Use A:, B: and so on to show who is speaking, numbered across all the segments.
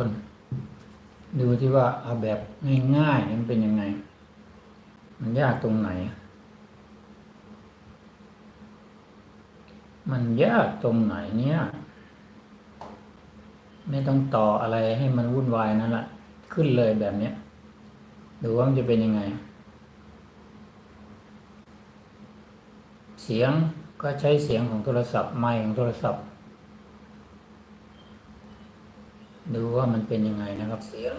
A: คนดูที่ว่าเอาแบบง่ายๆมันเป็นยังไง มันยากตรงไหน มันยากตรงไหนเนี่ย ไม่ต้องต่ออะไรให้มันวุ่นวายนั่นแหละขึ้นเลยแบบเนี้ยดูว่ามันจะเป็นยังไง เสียงก็ใช้เสียงของโทรศัพท์ไมค์ของโทรศัพท์ ดูว่ามันเป็นยังไงนะครับ เสียง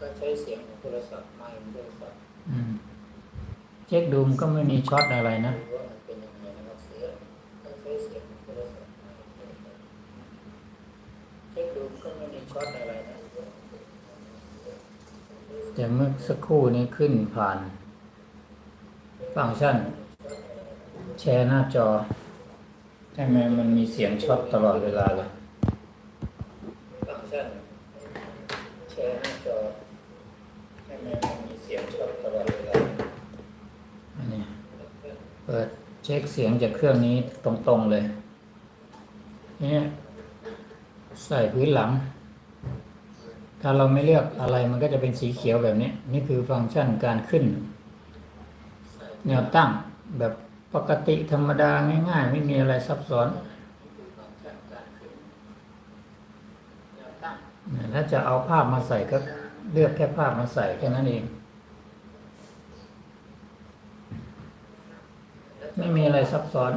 A: ก็ใช้เสียงของโทรศัพท์ไมค์ของโทรศัพท์อืมเช็คดูมันก็ไม่มีช็อตอะไรนะดูว่ามันเป็นยังไงนะครับเสียงก็ใช้เสียงของโทรศัพท์ไมค์ของโทรศัพท์เช็คดูมันก็ไม่มีช็อตอะไรนะแต่เมื่อสักครู่นี้ขึ้นผ่านฟังก์ชัน แชร์หน้าจอใช่ไหมมันมีเสียงช็อตตลอดเวลาเลย ฟังก์ชัน แชร์หน้าจอใช่ไหมมันมีเสียงช็อตตลอดเวลาอันนี้เปิด เช็คเสียงจากเครื่องนี้ตรงๆเลยเนี่ยใส่พื้นหลัง ถ้าเราไม่เลือกอะไรมันก็จะเป็นสีเขียวแบบนี้ นี่คือฟังก์ชันการขึ้น แนวตั้งแบบปกติธรรมดาง่ายๆ ไม่มีอะไรซับซ้อนถ้าจะเอาภาพมาใส่ก็เลือกแค่ภาพมาใส่แค่นั้นเอง ไม่มีอะไรซับซ้อน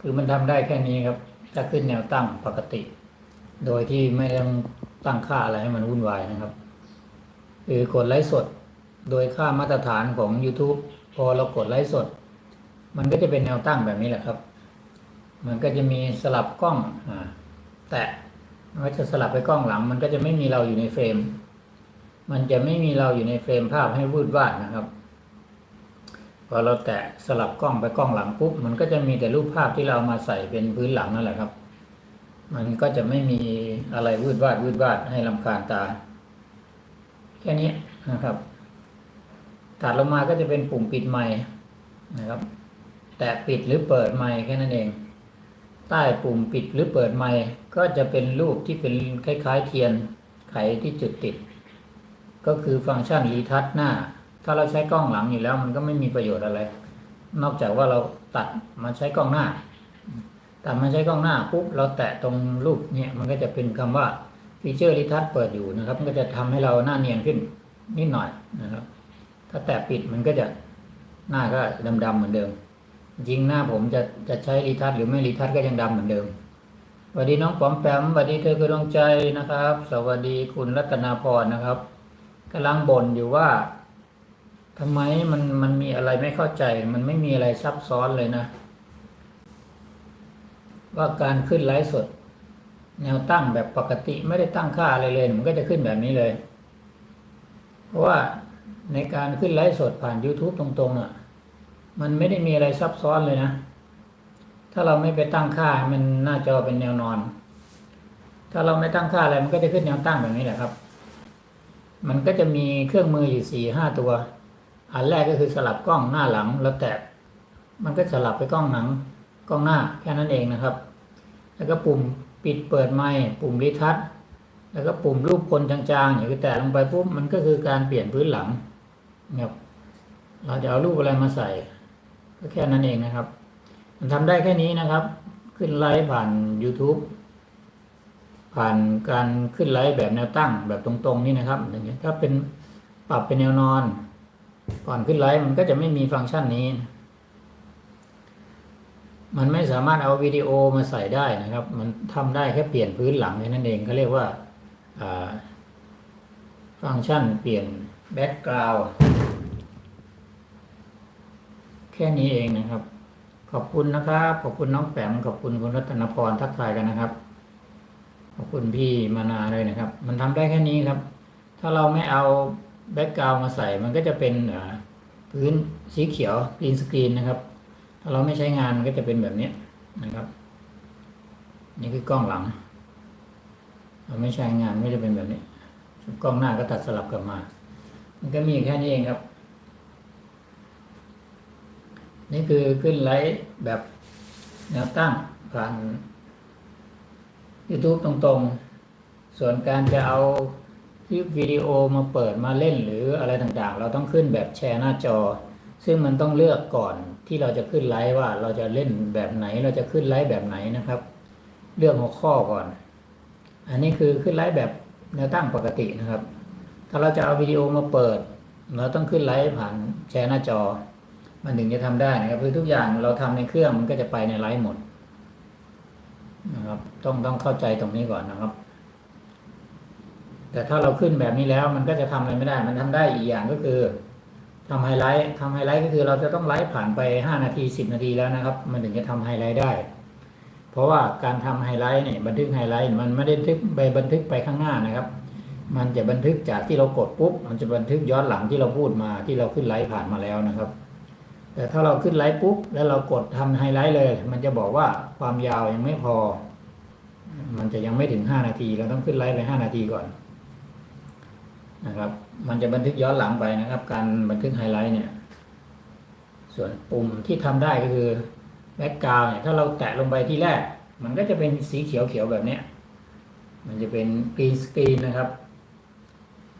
A: คือมันทำได้แค่นี้ครับ ถ้าขึ้นแนวตั้งปกติ โดยที่ไม่ต้องตั้งค่าอะไรให้มันวุ่นวายนะครับ คือกดไลฟ์สด โดยค่ามาตรฐานของ YouTube พอเรากดไลฟ์สด มันก็จะเป็นแนวตั้งแบบนี้แหละครับ มันก็จะมีสลับกล้องอแต่ มันจะสลับไปกล้องหลัง มันก็จะไม่มีเราอยู่ในเฟรม มันจะไม่มีเราอยู่ในเฟรมภาพให้วืดวาดนะครับ พอเราแตะสลับกล้องไปกล้องหลังปุ๊บ มันก็จะมีแต่รูปภาพที่เรามาใส่เป็นพื้นหลังนั่นแหละครับ มันก็จะไม่มีอะไรวืดวาดวืดวาดให้ลำคาญตา แค่นี้นะครับถัดลงมาก็จะเป็นปุ่มปิดไมค์นะครับ แตะปิดหรือเปิดไมค์แค่นั้นเอง ใต้ปุ่มปิดหรือเปิดไมค์ก็จะเป็นรูปที่เป็นคล้ายๆเทียนไขที่จุดติด ก็คือฟังก์ชันรีทัชหน้า ถ้าเราใช้กล้องหลังอยู่แล้วมันก็ไม่มีประโยชน์อะไร นอกจากว่าเราตัดมาใช้กล้องหน้าตัดมาใช้กล้องหน้าปุ๊บเราแตะตรงรูปเนี่ยมันก็จะเป็นคำว่าฟีเจอร์รีทัชเปิดอยู่นะครับ มันก็จะทำให้เราหน้าเนียนขึ้นนิดหน่อยนะครับ ถ้าแตะปิดมันก็จะหน้าก็ดำๆเหมือนเดิม จริงหน้าผมจะจะใช้รีทัชหรือไม่รีทัชก็ยังดำเหมือนเดิมสวัสดีน้องปอมแปมสวัสดีเธอคือดวงใจนะครับ สวัสดีคุณรัตนาพรนะครับกำลังบ่นอยู่ว่าทำไมมันมันมีอะไรไม่เข้าใจ มันไม่มีอะไรซับซ้อนเลยนะ ว่าการขึ้นไลฟ์สด แนวตั้งแบบปกติไม่ได้ตั้งค่าอะไรเลย มันก็จะขึ้นแบบนี้เลย เพราะว่าในการขึ้นไลฟ์สดผ่าน YouTube ตรงๆอะ มันไม่ได้มีอะไรซับซ้อนเลยนะ ถ้าเราไม่ไปตั้งค่ามันหน้าจอเป็นแนวนอน ถ้าเราไม่ตั้งค่าอะไรมันก็จะขึ้นแนวตั้งแบบนี้แหละครับ มันก็จะมีเครื่องมืออยู่สี่ห้าตัว อันแรกก็คือสลับกล้องหน้าหลังแล้วแตะมันก็สลับไปกล้องหลังกล้องหน้าแค่นั้นเองนะครับ แล้วก็ปุ่มปิดเปิดไมค์ปุ่มรีทัชแล้วก็ปุ่มรูปคนจางๆอย่างที่แตะลงไปปุ๊บมันก็คือการเปลี่ยนพื้นหลังนะครับเราจะเอารูปอะไรมาใส่ ก็แค่นั้นเองนะครับ มันทำได้แค่นี้นะครับ ขึ้นไลฟ์ผ่าน YouTube ผ่านการขึ้นไลฟ์แบบแนวตั้งแบบตรงๆนี่นะครับอย่างเงี้ยถ้าเป็นปรับเป็นแนวนอน ก่อนขึ้นไลฟ์มันก็จะไม่มีฟังก์ชันนี้ มันไม่สามารถเอาวิดีโอมาใส่ได้นะครับ มันทำได้แค่เปลี่ยนพื้นหลังแค่นั้นเองเขาเรียกว่าฟังก์ชันเปลี่ยนแบ็กกราวด์ แค่นี้เองนะครับ ขอบคุณนะครับ ขอบคุณน้องแปมขอบคุณคุณรัตนพรทักทายกันนะครับ ขอบคุณพี่มานาเลยนะครับ มันทำได้แค่นี้ครับ ถ้าเราไม่เอาแบ็กกราวมาใส่มันก็จะเป็นพื้นสีเขียวกรีนสกรีนนะครับ ถ้าเราไม่ใช้งานมันก็จะเป็นแบบนี้นะครับ นี่คือกล้องหลัง เราไม่ใช้งานไม่จะเป็นแบบนี้กล้องหน้าก็ตัดสลับกลับมา มันก็มีแค่นี้เองครับ นี่คือขึ้นไลฟ์แบบแนวตั้งผ่าน YouTube ตรงๆ ส่วนการจะเอาคลิปวิดีโอมาเปิดมาเล่นหรืออะไรต่างๆ เราต้องขึ้นแบบแชร์หน้าจอ ซึ่งมันต้องเลือกก่อนที่เราจะขึ้นไลฟ์ว่าเราจะเล่นแบบไหนเราจะขึ้นไลฟ์แบบไหนนะครับ เลือกหัวข้อก่อน อันนี้คือขึ้นไลฟ์แบบแนวตั้งปกตินะครับ ถ้าเราจะเอาวิดีโอมาเปิด เราต้องขึ้นไลฟ์ผ่านแชร์หน้าจอ มันถึงจะทำได้นะครับคือทุกอย่างเราทำในเครื่องมันก็จะไปในไลฟ์หมดนะครับ ต้องต้องเข้าใจตรงนี้ก่อนนะครับ แต่ถ้าเราขึ้นแบบนี้แล้วมันก็จะทำอะไรไม่ได้ มันทำได้อีกอย่างก็คือทำไฮไลท์ทำไฮไลท์ก็คือเราจะต้องไลฟ์ผ่านไป 5 นาที 10 นาทีแล้วนะครับ มันถึงจะทำไฮไลท์ได้ เพราะว่าการทำไฮไลท์เนี่ยบันทึกไฮไลท์มันไม่ได้ทึกไปบันทึกไปข้างหน้านะครับ มันจะบันทึกจากที่เรากดปุ๊บ มันจะบันทึกย้อนหลังที่เราพูดมาที่เราขึ้นไลฟ์ผ่านมาแล้วนะครับ แต่ถ้าเราขึ้นไลฟ์ปุ๊บ แล้วเรากดทำไฮไลท์เลย มันจะบอกว่าความยาวยังไม่พอ มันจะยังไม่ถึง 5 นาที เราต้องขึ้นไลฟ์ไป 5 นาทีก่อนนะครับ มันจะบันทึกย้อนหลังไปนะครับ การบันทึกไฮไลท์เนี่ย ส่วนปุ่มที่ทำได้ก็คือแบ็กกราวเนี่ยถ้าเราแตะลงไปที่แรก มันก็จะเป็นสีเขียวๆแบบเนี้ย มันจะเป็นกรีนสกรีนนะครับ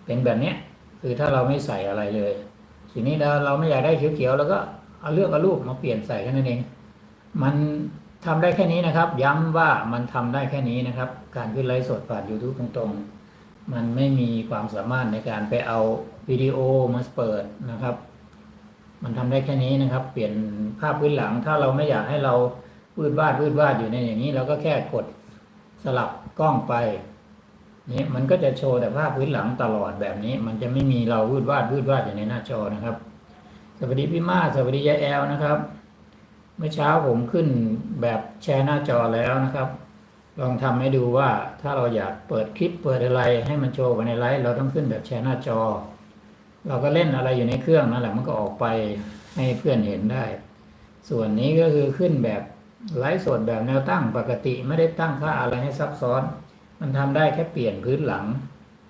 A: เป็นแบบเนี้ย คือถ้าเราไม่ใส่อะไรเลย ทีนี้เราเราไม่อยากได้เขียวๆแล้วก็ เอาเลือกเอารูปมาเปลี่ยนใส่แค่นั้นเอง มันทำได้แค่นี้นะครับ ย้ำว่ามันทำได้แค่นี้นะครับ การขึ้นไลฟ์สดผ่าน YouTube ตรงๆ มันไม่มีความสามารถในการไปเอาวิดีโอมาเปิดนะครับ มันทำได้แค่นี้นะครับ เปลี่ยนภาพพื้นหลัง ถ้าเราไม่อยากให้เราวืดวาดวืดวาดอยู่ในอย่างนี้ เราก็แค่กดสลับกล้องไปนี่มันก็จะโชว์แต่ภาพพื้นหลังตลอดแบบนี้ มันจะไม่มีเราวืดวาดวืดวาดอยู่ในหน้าจอนะครับ สวัสดีพี่มาสวัสดียายแอลนะครับ เมื่อเช้าผมขึ้นแบบแชร์หน้าจอแล้วนะครับ ลองทำให้ดูว่าถ้าเราอยากเปิดคลิปเปิดอะไรให้มันโชว์ไปในไลฟ์เราต้องขึ้นแบบแชร์หน้าจอ เราก็เล่นอะไรอยู่ในเครื่องนั่นแหละมันก็ออกไปให้เพื่อนเห็นได้ ส่วนนี้ก็คือขึ้นแบบไลฟ์สดแบบแนวตั้งปกติไม่ได้ตั้งค่าอะไรให้ซับซ้อน มันทำได้แค่เปลี่ยนพื้นหลัง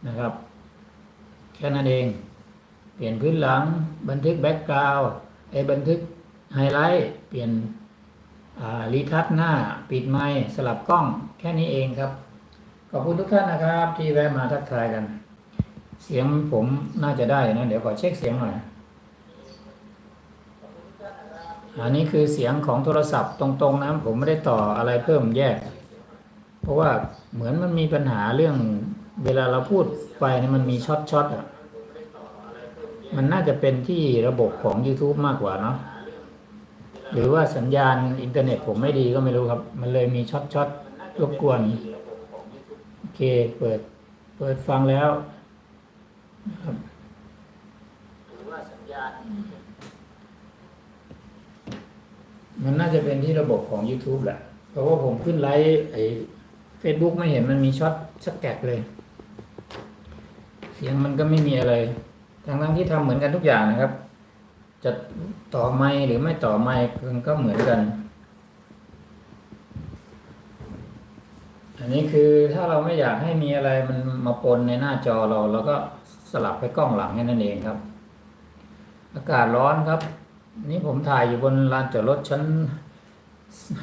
A: นะครับ แค่นั้นเอง ลี่ยนพื้นหลัง บันทึกแบ็กกราวด์ไอ้บันทึกไฮไลท์เปลี่ยนรีทัชหน้าปิดไมค์สลับกล้องแค่นี้เองครับ ขอบคุณทุกท่านนะครับ ที่แวะมาทักทายกัน เสียงผมน่าจะได้นะ เดี๋ยวขอเช็คเสียงหน่อยอันนี้คือเสียงของโทรศัพท์ตรงๆนะผมไม่ได้ต่ออะไรเพิ่มแยก เพราะว่าเหมือนมันมีปัญหาเรื่องเวลาเราพูดไปเนี่ยมันมีช็อตช็อตๆอะ มันน่าจะเป็นที่ระบบของ YouTube มากกว่าเนาะหรือว่าสัญญาณอินเทอร์เน็ตผมไม่ดีก็ไม่รู้ครับ มันเลยมีช็อตช็อตรบกวน โอเค เปิด เปิดฟังแล้วครับมันน่าจะเป็นที่ระบบของ YouTube แหละ เพราะว่าผมขึ้นไลฟ์ไอ้ Facebook ไม่เห็นมันมีช็อตสักแกกเลย เสียงมันก็ไม่มีอะไร ทั้งทั้งที่ทำเหมือนกันทุกอย่างนะครับ จะต่อไม้หรือไม่ต่อไม้ก็เหมือนกัน อันนี้คือถ้าเราไม่อยากให้มีอะไรมันมาปนในหน้าจอเราเราก็สลับไปกล้องหลังแค่นั้นเองครับ อากาศร้อนครับ นี่ผมถ่ายอยู่บนลานจอดรถชั้น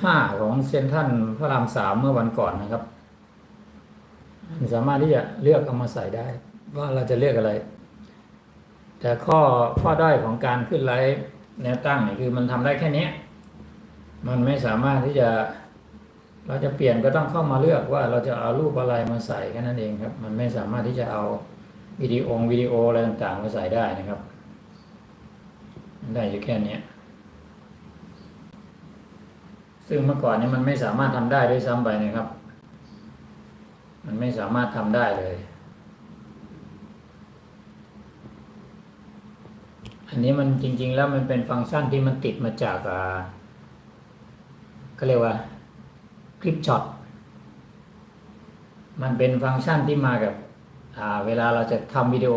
A: ห้าของเซนทันพระรามสามเมื่อวันก่อนนะครับ สามารถที่จะเลือกเอามาใส่ได้ ว่าเราจะเลือกอะไร แต่ข้อข้อด้อยของการขึ้นไลฟ์แนวตั้งเนี่ยคือมันทำได้แค่นี้ มันไม่สามารถที่จะ เราจะเปลี่ยนก็ต้องเข้ามาเลือกว่าเราจะเอารูปอะไรมาใส่แค่นั้นเองครับ มันไม่สามารถที่จะเอาวิดีโอวิดีโออะไรต่างๆมาใส่ได้นะครับมันได้อยู่แค่นี้ซึ่งเมื่อก่อนนี้มันไม่สามารถทำได้ด้วยซ้ำไปนะครับ มันไม่สามารถทำได้เลย อันนี้มันจริง ๆ แล้วมันเป็นฟังก์ชันที่มันติดมาจากอ่าก็เรียกว่าคลิปช็อตมันเป็นฟังก์ชันที่มากับอ่าเวลาเราจะทำวิดีโอ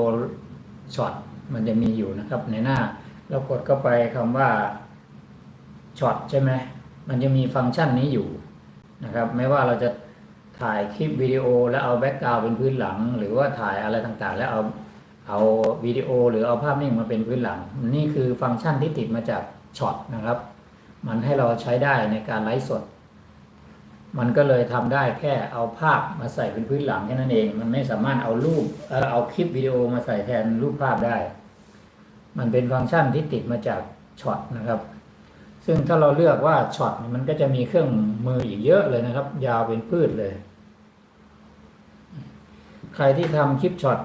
A: ช็อตมันจะมีอยู่นะครับในหน้า เรากดเข้าไปคำว่าช็อตใช่ไหมมันจะมีฟังก์ชันนี้อยู่นะครับ ไม่ว่าเราจะถ่ายคลิปวิดีโอแล้วเอาแบ็กกราวด์เป็นพื้นหลัง หรือว่าถ่ายอะไรต่างๆ แล้วเอา เอาวิดีโอหรือเอาภาพนิ่งมาเป็นพื้นหลัง นี่คือฟังก์ชันที่ติดมาจากช็อตนะครับ มันให้เราใช้ได้ในการไลฟ์สด มันก็เลยทำได้แค่เอาภาพมาใส่เป็นพื้นหลังแค่นั้นเอง มันไม่สามารถเอารูปเออเอาคลิปวิดีโอมาใส่แทนรูปภาพได้ มันเป็นฟังก์ชันที่ติดมาจากช็อตนะครับ ซึ่งถ้าเราเลือกว่าช็อตมันก็จะมีเครื่องมืออีกเยอะเลยนะครับ ยาวเป็นพืชเลย ใครที่ทำคลิปช็อต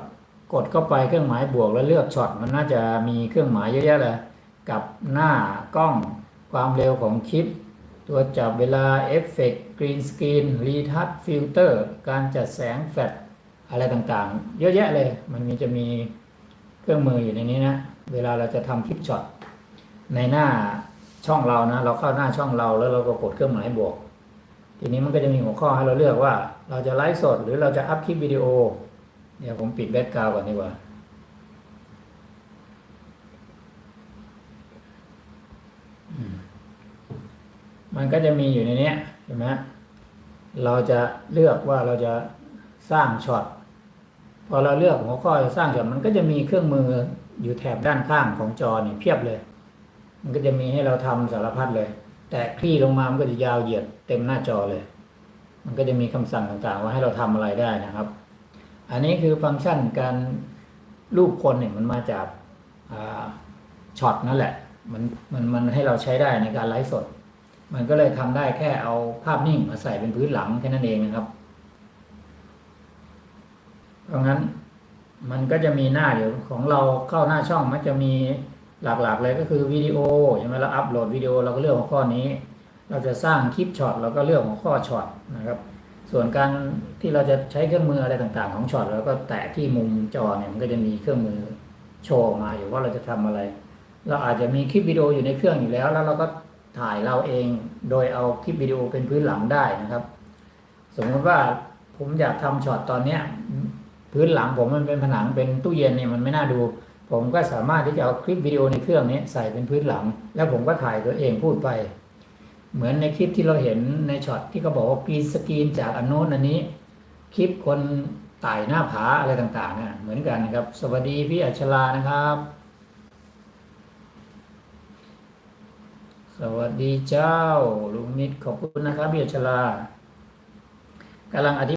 A: กดเข้าไปเครื่องหมายบวกแล้วเลือกช็อตมันน่าจะมีเครื่องหมายเยอะแยะเลยกับหน้ากล้องความเร็วของคลิป ตัวจับเวลาเอฟเฟกต์กรีนสกรีนรีทัชฟิลเตอร์การจัดแสงแฟลชอะไรต่างๆ เยอะแยะเลย มันมีจะมีเครื่องมืออยู่ในนี้นะ เวลาเราจะทำคลิปช็อตในหน้าช่องเรานะ เราเข้าหน้าช่องเราแล้วเราก็กดเครื่องหมายบวก ทีนี้มันก็จะมีหัวข้อให้เราเลือกว่าเราจะไลฟ์สดหรือเราจะอัพคลิปวิดีโอ เดี๋ยวผมปิดแบ็กกราวก่อนดีกว่า มันก็จะมีอยู่ในนี้ยเห็นไหมเราจะเลือกว่าเราจะสร้างช็อต พอเราเลือกหัวข้อจะสร้างช็อตมันก็จะมีเครื่องมืออยู่แถบด้านข้างของจอนี่เพียบเลย มันก็จะมีให้เราทำสารพัดเลย แต่คลี่ลงมามันก็จะยาวเหยียดเต็มหน้าจอเลย มันก็จะมีคำสั่งต่างๆ ว่าให้เราทำอะไรได้นะครับ อันนี้คือฟังก์ชันการรูปคนเนี่ยมันมาจากาช็อตนั่นแหละมันมันมันให้เราใช้ได้ในการไลฟ์สด มันก็เลยทำได้แค่เอาภาพนิ่งมาใส่เป็นพื้นหลังแค่นั้นเองนะครับ เพราะงั้นมันก็จะมีหน้าเดี๋ยวของเราเข้าหน้าช่องมันจะมีหลักๆเลยก็คือวิดีโอใช่ไหมเราอัปโหลดวิดีโอเราก็เลือกหัวข้อนี้ เราจะสร้างคลิปช็อตเราก็เลือกหัวข้อช็อตนะครับ ส่วนการที่เราจะใช้เครื่องมืออะไรต่างๆ ของช็อตเราก็แตะที่มุมจอเนี่ยมันก็จะมีเครื่องมือโชว์มาอยู่ว่าเราจะทำอะไร เราอาจจะมีคลิปวิดีโออยู่ในเครื่องอยู่แล้ว แล้วเราก็ถ่ายเราเองโดยเอาคลิปวิดีโอเป็นพื้นหลังได้นะครับ สมมติว่าผมอยากทำช็อตตอนเนี้ยพื้นหลังผมมันเป็นผนังเป็นตู้เย็นเนี่ยมันไม่น่าดู ผมก็สามารถที่จะเอาคลิปวิดีโอในเครื่องนี้ใส่เป็นพื้นหลัง แล้วผมก็ถ่ายตัวเองพูดไป เหมือนในคลิปที่เราเห็นในช็อตที่เขาบอกว่าปีสกรีนจากอันโน้นอันนี้ คลิปคนไต่หน้าผาอะไรต่างๆเนี่ยเหมือนกันนะครับ สวัสดีพี่อัชรานะครับ สวัสดีเจ้าลุงมิตรขอบคุณนะครับพี่อัชรากำลังอธิ